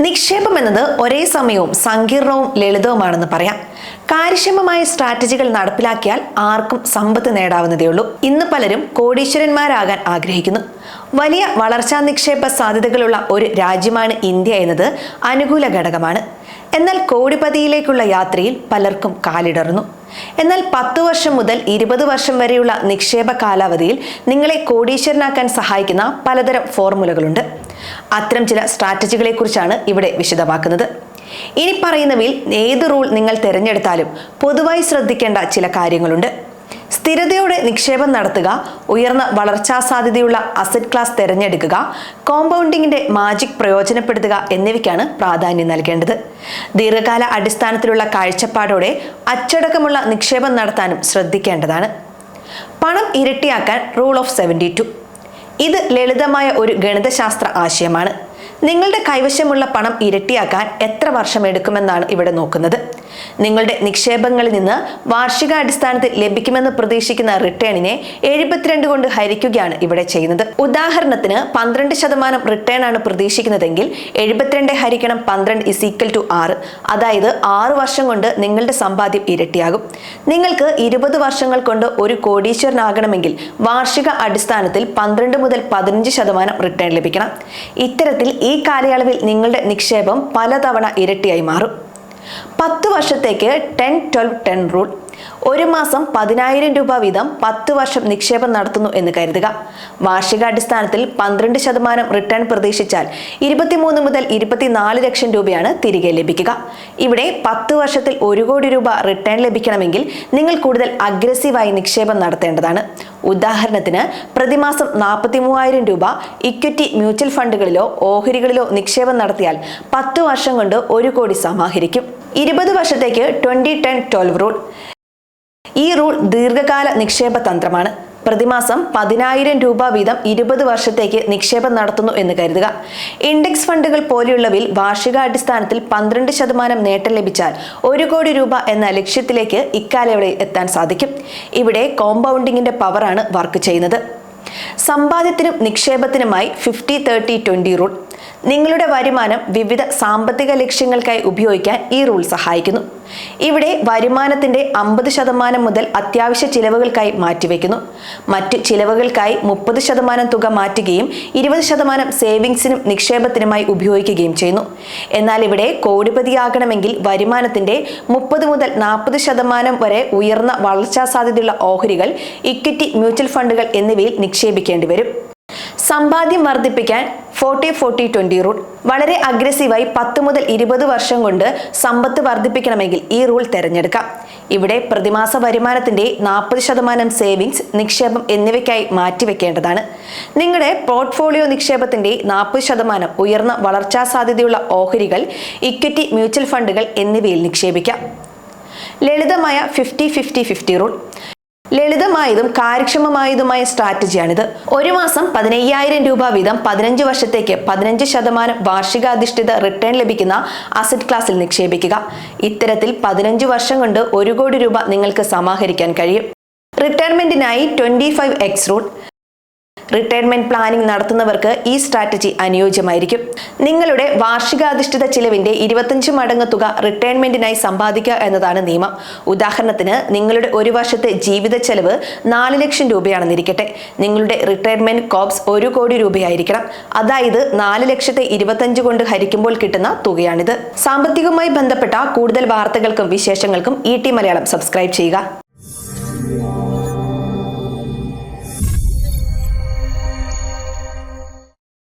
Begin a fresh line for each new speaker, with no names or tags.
നിക്ഷേപം എന്നത് ഒരേ സമയവും സങ്കീർണവും ലളിതവുമാണെന്ന് പറയാം. കാര്യക്ഷമമായ സ്ട്രാറ്റജികൾ നടപ്പിലാക്കിയാൽ ആർക്കും സമ്പത്ത് നേടാവുന്നതേ ഉള്ളൂ. ഇന്ന് പലരും കോടീശ്വരന്മാരാകാൻ ആഗ്രഹിക്കുന്നു. വലിയ വളർച്ചാ നിക്ഷേപ സാധ്യതകളുള്ള ഒരു രാജ്യമാണ് ഇന്ത്യ എന്നത് അനുകൂല ഘടകമാണ്. എന്നാൽ കോടിപതിയിലേക്കുള്ള യാത്രയിൽ പലർക്കും കാലിടറുന്നു. എന്നാൽ പത്തു വർഷം മുതൽ ഇരുപത് വർഷം വരെയുള്ള നിക്ഷേപ കാലാവധിയിൽ നിങ്ങളെ കോടീശ്വരനാക്കാൻ സഹായിക്കുന്ന പലതരം ഫോർമുലകളുണ്ട്. അത്തരം ചില സ്ട്രാറ്റജികളെ കുറിച്ചാണ് ഇവിടെ വിശദമാക്കുന്നത്. ഇനി പറയുന്നവയിൽ ഏത് റൂൾ നിങ്ങൾ തിരഞ്ഞെടുത്താലും പൊതുവായി ശ്രദ്ധിക്കേണ്ട ചില കാര്യങ്ങളുണ്ട്. സ്ഥിരതയോടെ നിക്ഷേപം നടത്തുക ഉയർന്ന വളർച്ചാ സാധ്യതയുള്ള അസറ്റ് ക്ലാസ് തിരഞ്ഞെടുക്കുക കോമ്പൗണ്ടിങ്ങിന്റെ മാജിക് പ്രയോജനപ്പെടുത്തുക എന്നിവയ്ക്കാണ് പ്രാധാന്യം നൽകേണ്ടത്. ദീർഘകാല അടിസ്ഥാനത്തിലുള്ള കാഴ്ചപ്പാടോടെ അച്ചടക്കമുള്ള നിക്ഷേപം നടത്താനും ശ്രദ്ധിക്കേണ്ടതാണ്. പണം ഇരട്ടിയാക്കാൻ റൂൾ ഓഫ് സെവന്റി ഇത് ലളിതമായ ഒരു ഗണിതശാസ്ത്ര ആശയമാണ്. നിങ്ങളുടെ കൈവശമുള്ള പണം ഇരട്ടിയാക്കാൻ എത്ര വർഷം എടുക്കുമെന്നാണ് ഇവിടെ നോക്കുന്നത്. നിങ്ങളുടെ നിക്ഷേപങ്ങളിൽ നിന്ന് വാർഷികാടിസ്ഥാനത്തിൽ ലഭിക്കുമെന്ന് പ്രതീക്ഷിക്കുന്ന റിട്ടേണിനെ എഴുപത്തിരണ്ട് കൊണ്ട് ഹരിക്കുകയാണ് ഇവിടെ ചെയ്യുന്നത്. ഉദാഹരണത്തിന് പന്ത്രണ്ട് ശതമാനം റിട്ടേൺ ആണ് പ്രതീക്ഷിക്കുന്നതെങ്കിൽ എഴുപത്തിരണ്ട് ഹരിക്കണം പന്ത്രണ്ട് ഇസ് ഈക്വൽ ടു ആറ്. അതായത് ആറ് വർഷം കൊണ്ട് നിങ്ങളുടെ സമ്പാദ്യം ഇരട്ടിയാകും. നിങ്ങൾക്ക് ഇരുപത് വർഷങ്ങൾ കൊണ്ട് ഒരു കോടീശ്വരനാകണമെങ്കിൽ വാർഷിക അടിസ്ഥാനത്തിൽ പന്ത്രണ്ട് മുതൽ പതിനഞ്ച് ശതമാനം റിട്ടേൺ ലഭിക്കണം. ഇത്തരത്തിൽ ഈ കാലയളവിൽ നിങ്ങളുടെ നിക്ഷേപം പലതവണ ഇരട്ടിയായി മാറും. പത്ത് വർഷത്തേക്ക് ടെൻ ട്വൽവ് ടെൻ റൂൾ ഒരു മാസം പതിനായിരം രൂപ വീതം പത്ത് വർഷം നിക്ഷേപം നടത്തുന്നു എന്ന് കരുതുക. വാർഷികാടിസ്ഥാനത്തിൽ പന്ത്രണ്ട് ശതമാനം റിട്ടേൺ പ്രതീക്ഷിച്ചാൽ ഇരുപത്തിമൂന്ന് മുതൽ ഇരുപത്തിനാല് ലക്ഷം രൂപയാണ് തിരികെ ലഭിക്കുക. ഇവിടെ പത്ത് വർഷത്തിൽ ഒരു കോടി രൂപ റിട്ടേൺ ലഭിക്കണമെങ്കിൽ നിങ്ങൾ കൂടുതൽ അഗ്രസീവായി നിക്ഷേപം നടത്തേണ്ടതാണ്. ഉദാഹരണത്തിന് പ്രതിമാസം നാൽപ്പത്തി മൂവായിരം രൂപ ഇക്വിറ്റി മ്യൂച്വൽ ഫണ്ടുകളിലോ ഓഹരികളിലോ നിക്ഷേപം നടത്തിയാൽ പത്ത് വർഷം കൊണ്ട് ഒരു കോടി സമാഹരിക്കും. ഇരുപത് വർഷത്തേക്ക് ട്വന്റി ടെൻ ട്വൽവ് റൂൾ. ഈ റൂൾ ദീർഘകാല നിക്ഷേപ തന്ത്രമാണ്. പ്രതിമാസം പതിനായിരം രൂപ വീതം ഇരുപത് വർഷത്തേക്ക് നിക്ഷേപം നടത്തുന്നു എന്ന് കരുതുക. ഇൻഡെക്സ് ഫണ്ടുകൾ പോലെയുള്ളവയിൽ വാർഷികാടിസ്ഥാനത്തിൽ പന്ത്രണ്ട് ശതമാനം നേട്ടം ലഭിച്ചാൽ ഒരു കോടി രൂപ എന്ന ലക്ഷ്യത്തിലേക്ക് ഇക്കാലയളവിൽ എത്താൻ സാധിക്കും. ഇവിടെ കോമ്പൗണ്ടിങ്ങിന്റെ പവറാണ് വർക്ക് ചെയ്യുന്നത്. സമ്പാദ്യത്തിനും നിക്ഷേപത്തിനുമായി ഫിഫ്റ്റി തേർട്ടി ട്വന്റി റൂൾ നിങ്ങളുടെ വരുമാനം വിവിധ സാമ്പത്തിക ലക്ഷ്യങ്ങൾക്കായി ഉപയോഗിക്കാൻ ഈ റൂൾ സഹായിക്കുന്നു. ഇവിടെ വരുമാനത്തിന്റെ അമ്പത് ശതമാനം മുതൽ അത്യാവശ്യ ചിലവുകൾക്കായി മാറ്റിവെക്കുന്നു. മറ്റു ചിലവുകൾക്കായി മുപ്പത് ശതമാനം തുക മാറ്റുകയും ഇരുപത് ശതമാനം സേവിങ്സിനും നിക്ഷേപത്തിനുമായി ഉപയോഗിക്കുകയും ചെയ്യുന്നു. എന്നാൽ ഇവിടെ കോടിപതിയാകണമെങ്കിൽ വരുമാനത്തിന്റെ മുപ്പത് മുതൽ നാൽപ്പത് ശതമാനം വരെ ഉയർന്ന വളർച്ചാ സാധ്യതയുള്ള ഓഹരികൾ ഇക്വിറ്റി മ്യൂച്വൽ ഫണ്ടുകൾ എന്നിവയിൽ നിക്ഷേപിക്കേണ്ടി വരും സമ്പാദ്യം വർദ്ധിപ്പിക്കാൻ ഫോർട്ടി ഫോർട്ടി ട്വന്റി റൂൾ വളരെ അഗ്രസീവായി പത്ത് മുതൽ ഇരുപത് വർഷം കൊണ്ട് സമ്പത്ത് വർദ്ധിപ്പിക്കണമെങ്കിൽ ഈ റൂൾ തിരഞ്ഞെടുക്കാം. ഇവിടെ പ്രതിമാസ വരുമാനത്തിന്റെ നാൽപ്പത് ശതമാനം സേവിങ്സ് നിക്ഷേപം എന്നിവയ്ക്കായി മാറ്റിവെക്കേണ്ടതാണ്. നിങ്ങളുടെ പോർട്ട്ഫോളിയോ നിക്ഷേപത്തിന്റെ നാൽപ്പത് ശതമാനം ഉയർന്ന വളർച്ചാ സാധ്യതയുള്ള ഓഹരികൾ ഇക്വിറ്റി മ്യൂച്വൽ ഫണ്ടുകൾ എന്നിവയിൽ നിക്ഷേപിക്കാം. ലളിതമായ ഫിഫ്റ്റി ഫിഫ്റ്റി ഫിഫ്റ്റി റൂൾ ലളിതമായതും കാര്യക്ഷമമായതുമായ സ്ട്രാറ്റജിയാണിത്. ഒരു മാസം പതിനയ്യായിരം രൂപ വീതം പതിനഞ്ച് വർഷത്തേക്ക് പതിനഞ്ച് ശതമാനം വാർഷികാധിഷ്ഠിത റിട്ടേൺ ലഭിക്കുന്ന അസറ്റ് ക്ലാസ്സിൽ നിക്ഷേപിക്കുക. ഇത്തരത്തിൽ പതിനഞ്ച് വർഷം കൊണ്ട് ഒരു കോടി രൂപ നിങ്ങൾക്ക് സമാഹരിക്കാൻ കഴിയും. റിട്ടയർമെന്റിനായി twenty five X rule retirement planning നടത്തുന്നവർക്ക് ഈ സ്ട്രാറ്റജി അനുയോജ്യമായിരിക്കും. നിങ്ങളുടെ വാർഷികാധിഷ്ഠിത ചിലവിന്റെ ഇരുപത്തഞ്ച് മടങ്ങ് തുക റിട്ടയർമെന്റിനായി സമ്പാദിക്കുക എന്നതാണ് നിയമം. ഉദാഹരണത്തിന് നിങ്ങളുടെ ഒരു വർഷത്തെ ജീവിത ചെലവ് നാല് ലക്ഷം രൂപയാണെന്നിരിക്കട്ടെ. നിങ്ങളുടെ റിട്ടയർമെന്റ് കോപ്സ് ഒരു കോടി രൂപയായിരിക്കണം. അതായത് നാല് ലക്ഷത്തെ ഇരുപത്തഞ്ച് കൊണ്ട് ഹരിക്കുമ്പോൾ കിട്ടുന്ന തുകയാണിത്. സാമ്പത്തികവുമായി ബന്ധപ്പെട്ട കൂടുതൽ വാർത്തകൾക്കും വിശേഷങ്ങൾക്കും ഇ ടി മലയാളം സബ്സ്ക്രൈബ് ചെയ്യുക.